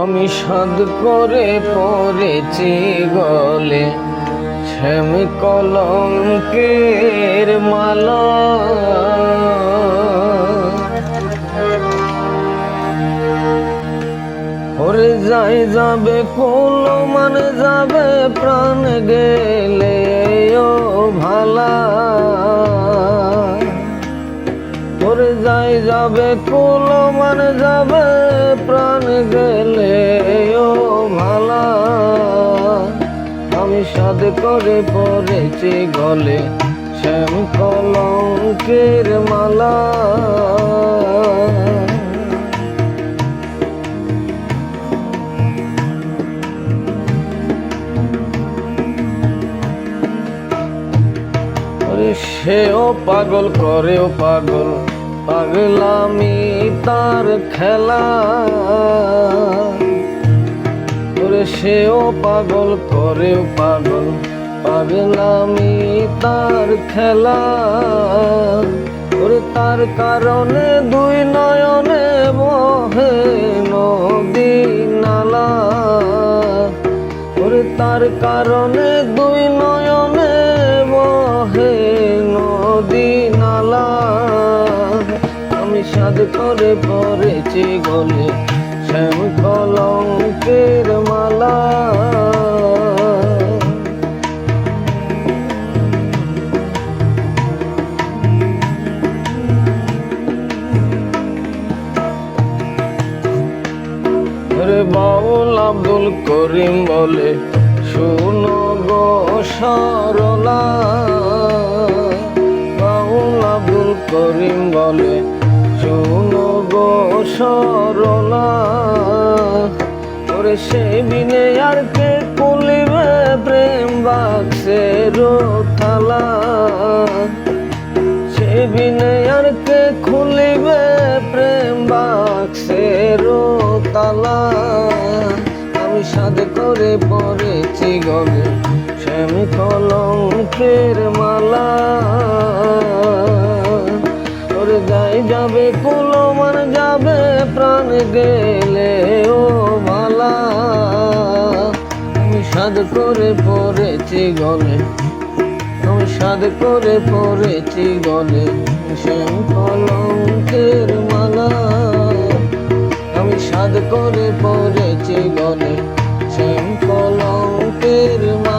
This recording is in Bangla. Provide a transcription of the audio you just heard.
আমি সাদ করে পড়েছি গলে, শ্যাম কলঙ্কের মালা। ওরে যাই যাবে কুল মানে যাবে প্রাণ গেলে। ও যাই যাবে কুল মানে যাবে, প্রাণ গেলে, ও ভালা। আমি সাদ করে পড়েছি গলে, শ্যাম কলঙ্কের মালা। সেও পাগল করেও পাগল। পাগলামি তার খেলা। ওরে সেও পাগল, করেও পাগল পাগলামি তার খেলা। ওরে তার কারণে দুই নয়নে বহে নদী নালা ওরে তার কারণে দুই নয়নে সাদ করে পড়েছি গলে শ্যাম কলঙ্কের মালা। বাউল আব্দুল করিম বলে, শুনো গো সরলা। বাউল আব্দুল করিম বলে সরলা ওরে সে বিনে আর কে কুলিবে প্রেম বাক্সের থালা। সে বিনে আর কে খুলিবে প্রেম বাক্সের তালা। আমি সাদ করে পড়েছি গলে শ্যাম কলঙ্কের মালা। যাবে কুলমান যাবে প্রাণ গেলে ও মালা। আমি সাদ করে পড়েছি গলে, আমি সাদ করে পড়েছি গলে শ্যাম কলঙ্কের মালা। আমি সাদ করে পড়েছি গলে শ্যাম কলঙ্কের মালা